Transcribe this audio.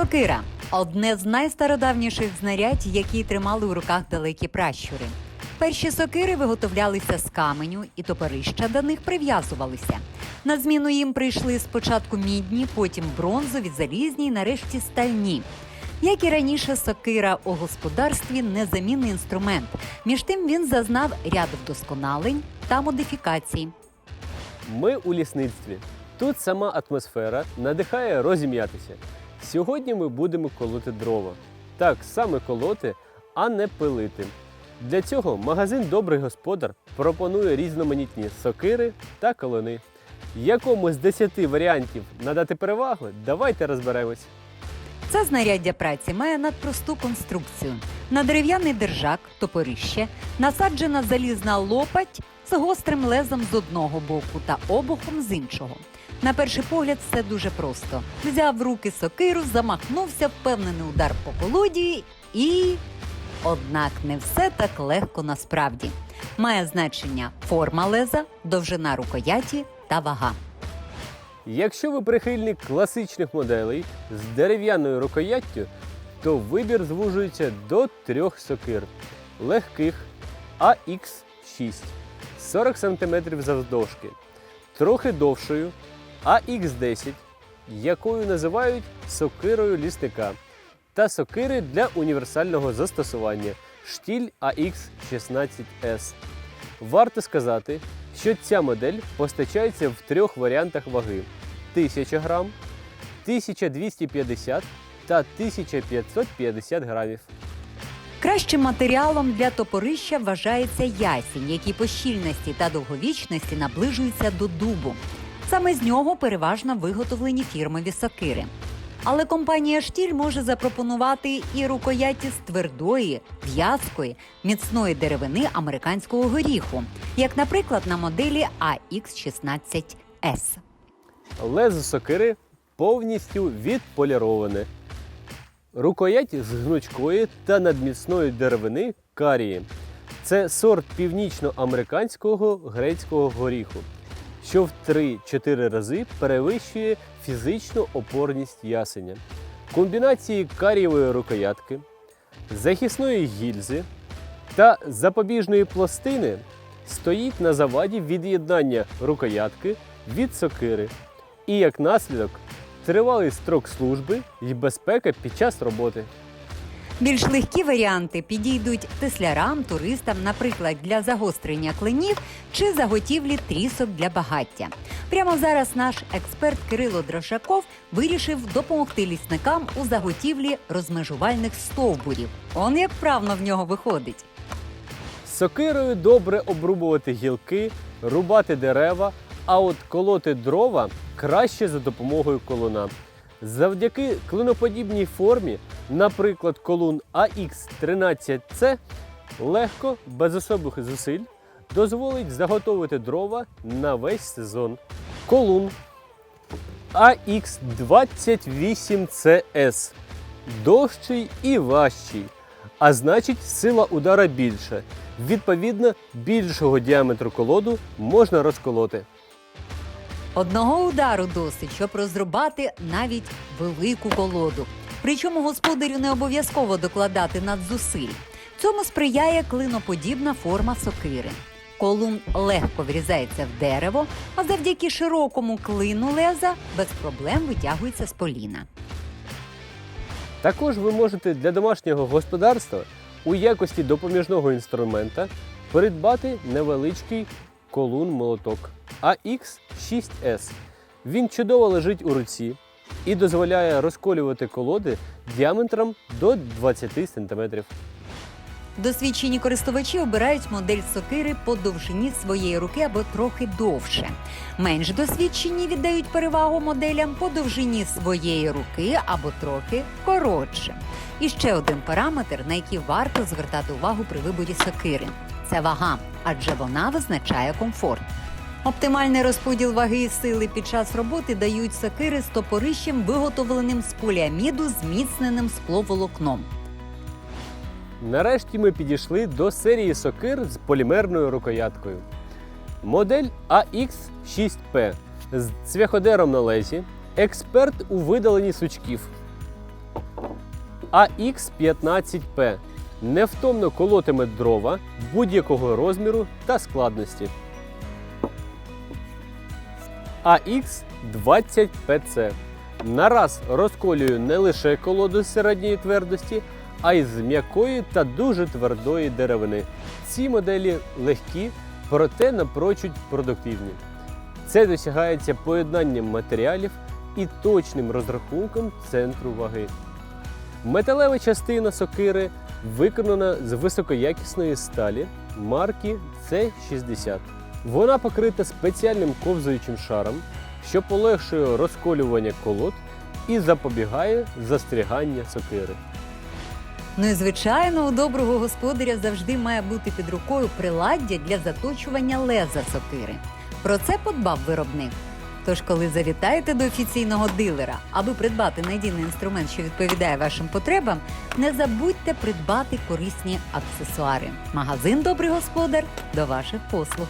Сокира одне з найстародавніших знарядь, які тримали у руках далекі пращури. Перші сокири виготовлялися з каменю, і топорища до них прив'язувалися. На зміну їм прийшли спочатку мідні, потім бронзові, залізні і нарешті стальні. Як і раніше, сокира у господарстві незамінний інструмент. Між тим він зазнав ряд вдосконалень та модифікацій. Ми у лісництві. Тут сама атмосфера надихає розім'ятися. Сьогодні ми будемо колоти дрова. Так, саме колоти, а не пилити. Для цього магазин Добрий господар пропонує різноманітні сокири та колони. Якому з 10 варіантів надати перевагу, давайте розберемось. Це знаряддя праці має надпросту конструкцію. На дерев'яний держак, топорище, насаджена залізна лопать з гострим лезом з одного боку та обухом з іншого. На перший погляд все дуже просто. Взяв в руки сокиру, замахнувся, впевнений удар по колоді і. Однак не все так легко насправді. Має значення форма леза, довжина рукояті та вага. Якщо ви прихильник класичних моделей з дерев'яною рукояттю, то вибір звужується до трьох сокир легких AX6 40 см завдовжки, трохи довшою AX10, якою називають сокирою лісника, та сокири для універсального застосування штіль AX16S. Варто сказати, що ця модель постачається в трьох варіантах ваги: 1000 грам, 1250 та 1550 грамів. Кращим матеріалом для топорища вважається ясінь, який по щільності та довговічності наближується до дубу. Саме з нього переважно виготовлені фірмові сокири. Але компанія Штіль може запропонувати і рукояті з твердої, в'язкої, міцної деревини американського горіху, як, наприклад, на моделі AX16S. Лезо сокири повністю відполіроване. Рукоять з гнучкої та надміцної деревини карії. Це сорт північноамериканського грецького горіху, що в 3-4 рази перевищує фізичну опорність ясеня. Комбінації карієвої рукоятки, захисної гільзи та запобіжної пластини стоїть на заваді від'єднання рукоятки від сокири і як наслідок тривалий строк служби і безпека під час роботи. Більш легкі варіанти підійдуть теслярам, туристам, наприклад, для загострення клинів чи заготівлі трісок для багаття. Прямо зараз наш експерт Кирило Дрожаков вирішив допомогти лісникам у заготівлі розмежувальних стовбурів. Он як вправно в нього виходить. Сокирою добре обрубувати гілки, рубати дерева, а от колоти дрова краще за допомогою колуна. Завдяки клиноподібній формі, наприклад, колун AX13C, легко, без особих зусиль, дозволить заготовити дрова на весь сезон. Колун AX28CS довший і важчий, а значить сила удара більша. Відповідно, більшого діаметру колоду можна розколоти. Одного удару досить, щоб розрубати навіть велику колоду. Причому господарю не обов'язково докладати надзусиль. Цьому сприяє клиноподібна форма сокири. Колун легко врізається в дерево, а завдяки широкому клину леза без проблем витягується з поліна. Також ви можете для домашнього господарства у якості допоміжного інструмента придбати невеличкий колун-молоток AX6S. Він чудово лежить у руці і дозволяє розколювати колоди діаметром до 20 см. Досвідчені користувачі обирають модель сокири по довжині своєї руки або трохи довше. Менш досвідчені віддають перевагу моделям по довжині своєї руки або трохи коротше. І ще один параметр, на який варто звертати увагу при виборі сокири це вага, адже вона визначає комфорт. Оптимальний розподіл ваги і сили під час роботи дають сокири з топорищем, виготовленим з поліаміду, зміцненим скловолокном. Нарешті ми підійшли до серії сокир з полімерною рукояткою. Модель AX6P з цвяходером на лезі, експерт у видаленні сучків. AX15P невтомно колотиме дрова будь-якого розміру та складності. AX20PC нараз розколює не лише колоду з середньої твердості, а й з м'якої та дуже твердої деревини. Ці моделі легкі, проте напрочуд продуктивні. Це досягається поєднанням матеріалів і точним розрахунком центру ваги. Металева частина сокири виконана з високоякісної сталі марки C60. Вона покрита спеціальним ковзуючим шаром, що полегшує розколювання колод і запобігає застрягання сокири. Ну і звичайно, у доброго господаря завжди має бути під рукою приладдя для заточування леза сокири. Про це подбав виробник. Тож, коли завітаєте до офіційного дилера, аби придбати надійний інструмент, що відповідає вашим потребам, не забудьте придбати корисні аксесуари. Магазин Добрий господар до ваших послуг.